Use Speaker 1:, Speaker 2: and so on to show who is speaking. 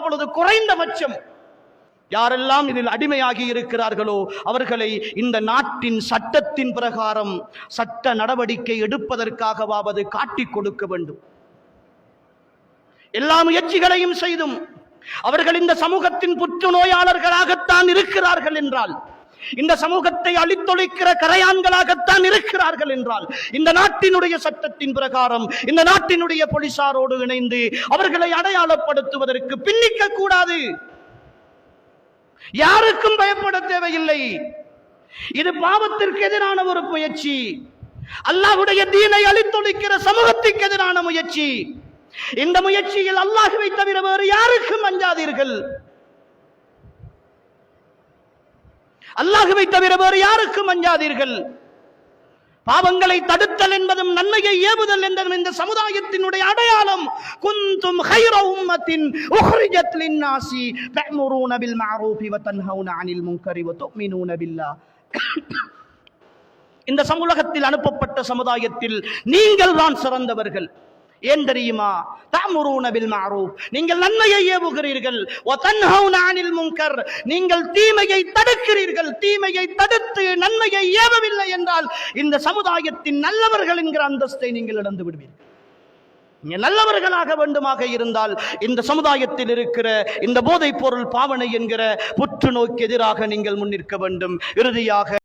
Speaker 1: பொழுது குறைந்தபட்சம் யாரெல்லாம் இதில் அடிமையாகி இருக்கிறார்களோ அவர்களை இந்த நாட்டின் சட்டத்தின் பிரகாரம் சட்ட நடவடிக்கை எடுப்பதற்காகவாவது காட்டிக் கொடுக்க வேண்டும். எல்லா முயற்சிகளையும் செய்தும் அவர்கள் இந்த சமூகத்தின் புற்றுநோயாளர்களாகத்தான் இருக்கிறார்கள் என்றால் இந்த சமூகத்தை அழித்தொழிக்கிற கரையான்களாகத்தான் இருக்கிறார்கள் என்றால் இந்த நாட்டினுடைய சட்டத்தின் பிரகாரம் இந்த நாட்டினுடைய போலீசாரோடு இணைந்து அவர்களை அடையாளப்படுத்துவதற்கு பின்னிக்க கூடாது. யாருக்கும் பயப்பட தேவையில்லை. இது பாவத்திற்கு எதிரான ஒரு முயற்சி. அல்லாஹுடைய தீனை அழித்தொழிக்கிற சமூகத்திற்கு எதிரான முயற்சி. இந்த முயற்சியில் அல்லாஹுவை தவிர வேறு யாருக்கும் அஞ்சாதீர்கள். அல்லாஹுவை தவிர வேறு யாருக்கும் அஞ்சாதீர்கள். பாவங்களை தடுத்தல் என்பதும் நன்மையை ஏவுதல் என்பதும் இந்த சமுதாயத்தினுடைய அடையாளம். குந்தும் ஹைர உம்மத்தின் உஹ்ரிஜத் லின்னாசி தஅமுரூன பில் மஅரூஃபி வ தன்ஹவுன அனில் முன்கரி வ துமினூன பில்லா இந்த சமூகத்தில் அனுப்பப்பட்ட சமுதாயத்தில் நீங்கள் தான் சிறந்தவர்கள். ஏன் தெரியுமா? தாமுரூன பில் மாரூப் நீங்கள் நன்மையை ஏவுகிறீர்கள். வ தன்ஹவுன அனில் முன்கர். நீங்கள் தீமையை தடுக்கிறீர்கள். தீமையை தடுத்து நன்மையை ஏவவில்லை என்றால் இந்த சமுதாயத்தின் நல்லவர்கள் என்கிற அந்தஸ்தை நீங்கள் இழந்து விடுவீர்கள். நல்லவர்களாக வேண்டுமாக இருந்தால் இந்த சமுதாயத்தில் இருக்கிற இந்த போதைப் பொருள் பாவனை என்கிற புற்றுநோய்க்கு எதிராக நீங்கள் முன்னிற்க வேண்டும். இறுதியாக